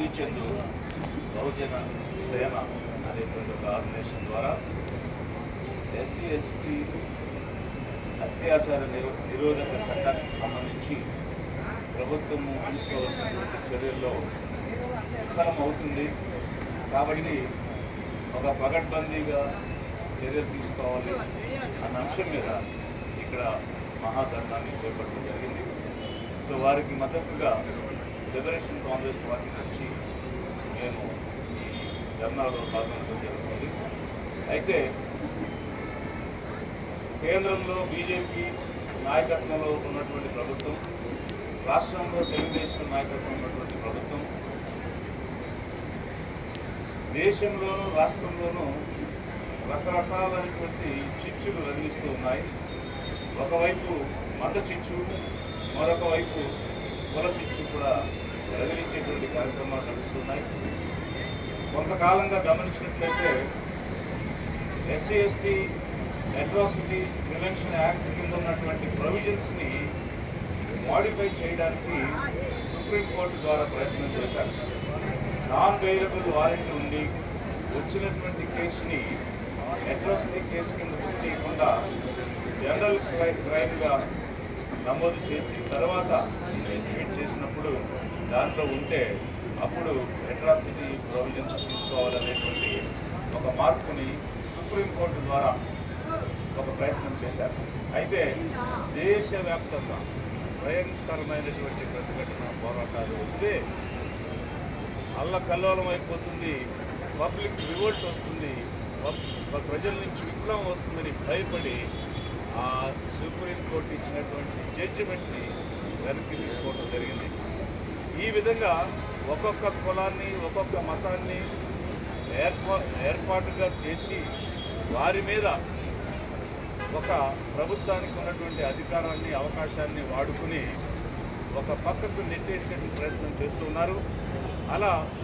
శ్రీచందు బహుజన సేన అనేటువంటి ఒక ఆర్గనైజేషన్ ద్వారా ఎస్సీ ఎస్టీ అత్యాచార నిరో నిరోధక చట్టానికి సంబంధించి ప్రభుత్వము తీసుకోవాల్సినటువంటి చర్యల్లో విఫలం అవుతుంది కాబట్టి ఒక పగడ్బందీగా చర్యలు తీసుకోవాలి అన్న అంశం మీద ఇక్కడ మహాధర్నాన్ని చేపట్టడం జరిగింది. సో వారికి మద్దతుగా లిబరేషన్ కాంగ్రెస్ పార్టీ నుంచి మేము ఈ ధర్నాలో పాల్గొనడం జరుగుతుంది. అయితే కేంద్రంలో బీజేపీ నాయకత్వంలో ఉన్నటువంటి ప్రభుత్వం రాష్ట్రంలో తెలుగుదేశం నాయకత్వం ఉన్నటువంటి ప్రభుత్వం దేశంలోనూ రాష్ట్రంలోనూ రకరకాలైనటువంటి చిచ్చులు రగిలిస్తూ ఉన్నాయి. ఒకవైపు మత చిచ్చు మరొక వైపు కుల చిచ్చు కూడా అభివృద్ధి కార్యక్రమాలు నడుస్తున్నాయి. కొంతకాలంగా గమనించినట్లయితే SC ST atrocity prevention act కింద ఉన్నటువంటి ప్రొవిజన్స్ని మాడిఫై చేయడానికి సుప్రీంకోర్టు ద్వారా ప్రయత్నం చేశారు. నాన్ వేరబుల్ వారెంట్ ఉండి వచ్చినటువంటి కేసుని అట్రాసిటీ కేసు కింద బుక్ చేయకుండా జనరల్ క్రై క్రైమ్గా నమోదు చేసి తర్వాత ఇన్వెస్టిగేట్ చేసినప్పుడు దాంట్లో ఉంటే అప్పుడు అట్రాసిటీ ప్రొవిజన్స్ తీసుకోవాలనేటువంటి ఒక మార్పుని సుప్రీంకోర్టు ద్వారా ఒక ప్రయత్నం చేశారు. అయితే దేశవ్యాప్తంగా భయంకరమైనటువంటి ప్రతిఘటన పోరాటాలు వస్తే అల్లకల్లోలం అయిపోతుంది పబ్లిక్ రివోల్ట్ వస్తుంది పబ్- ప్రజల నుంచి విప్లవం వస్తుందని భయపడి ఆ సుప్రీంకోర్టు ఇచ్చినటువంటి జడ్జిమెంట్ని వెనక్కి తీసుకోవడం జరిగింది. ఈ విధంగా ఒక్కొక్క కులాన్ని ఒక్కొక్క మతాన్ని ఏర్పా ఏర్పాటుగా చేసి వారి మీద ఒక ప్రభుత్వానికి ఉన్నటువంటి అధికారాన్ని అవకాశాన్ని వాడుకుని ఒక పక్కకు నెట్టేసే ప్రయత్నం చేస్తున్నారు అలా